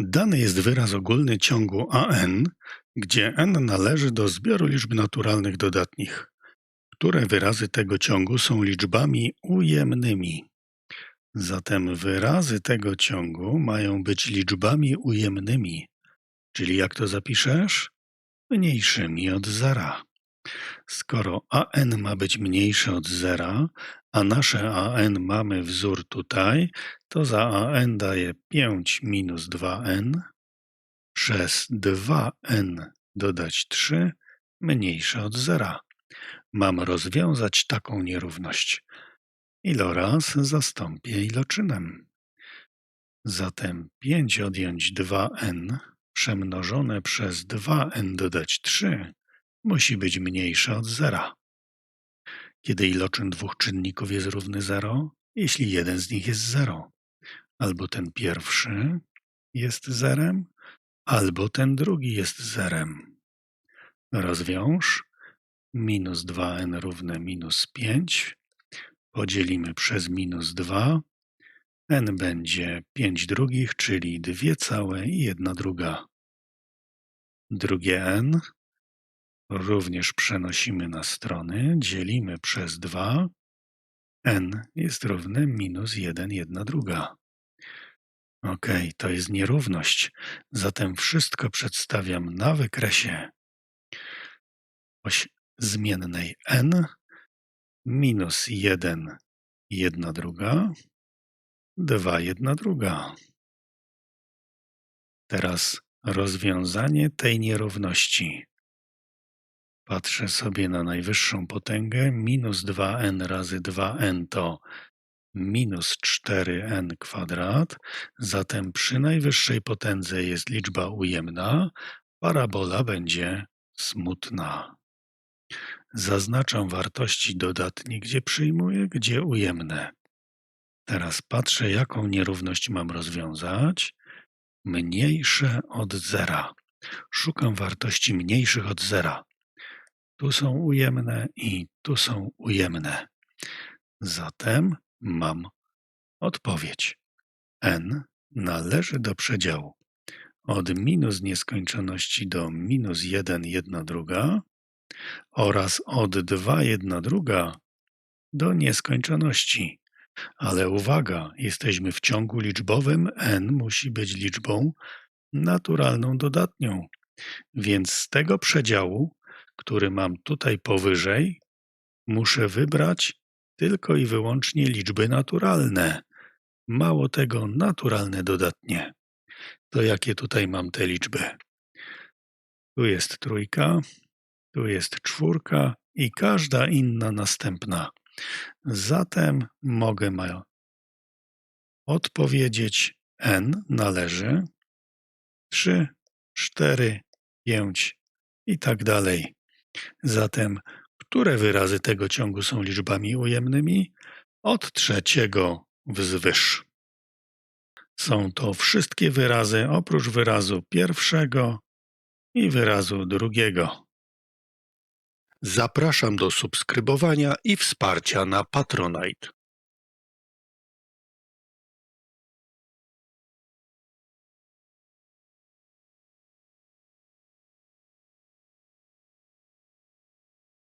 Dany jest wyraz ogólny ciągu AN, gdzie n należy do zbioru liczb naturalnych dodatnich. Które wyrazy tego ciągu są liczbami ujemnymi? Zatem wyrazy tego ciągu mają być liczbami ujemnymi, czyli jak to zapiszesz? Mniejszymi od zera. Skoro an ma być mniejsze od zera, a nasze an mamy wzór tutaj, to za an daje 5 minus 2n przez 2n dodać 3 mniejsze od zera. Mam rozwiązać taką nierówność. Iloraz zastąpię iloczynem. Zatem 5 odjąć 2n przemnożone przez 2n dodać 3 musi być mniejsze od zera. Kiedy iloczyn dwóch czynników jest równy 0? Jeśli jeden z nich jest 0. Albo ten pierwszy jest zerem, albo ten drugi jest zerem. Rozwiąż. Minus 2n równe minus 5. Podzielimy przez minus 2. n będzie 5 drugich, czyli 2 całe i 1 druga. Drugie n również przenosimy na strony, dzielimy przez 2. n jest równe minus 1, 1 druga. Ok, to jest nierówność. Zatem wszystko przedstawiam na wykresie. Oś zmiennej n minus 1, 1 druga, 2, 1 druga. Teraz rozwiązanie tej nierówności. Patrzę sobie na najwyższą potęgę. Minus 2n razy 2n to minus 4n kwadrat. Zatem przy najwyższej potędze jest liczba ujemna. Parabola będzie smutna. Zaznaczam wartości dodatnie, gdzie przyjmuję, gdzie ujemne. Teraz patrzę, jaką nierówność mam rozwiązać. Mniejsze od zera. Szukam wartości mniejszych od zera. Tu są ujemne i tu są ujemne. Zatem mam odpowiedź. n należy do przedziału od minus nieskończoności do minus 1, 1 druga oraz od 2, 1 druga do nieskończoności. Ale uwaga, jesteśmy w ciągu liczbowym, n musi być liczbą naturalną dodatnią. Więc z tego przedziału, który mam tutaj powyżej, muszę wybrać tylko i wyłącznie liczby naturalne. Mało tego, naturalne dodatnie. To jakie tutaj mam te liczby? Tu jest trójka, tu jest czwórka i każda inna następna. Zatem mogę ma odpowiedzieć n należy 3, 4, 5 i tak dalej. Zatem które wyrazy tego ciągu są liczbami ujemnymi? Od trzeciego wzwyż. Są to wszystkie wyrazy oprócz wyrazu pierwszego i wyrazu drugiego. Zapraszam do subskrybowania i wsparcia na Patronite.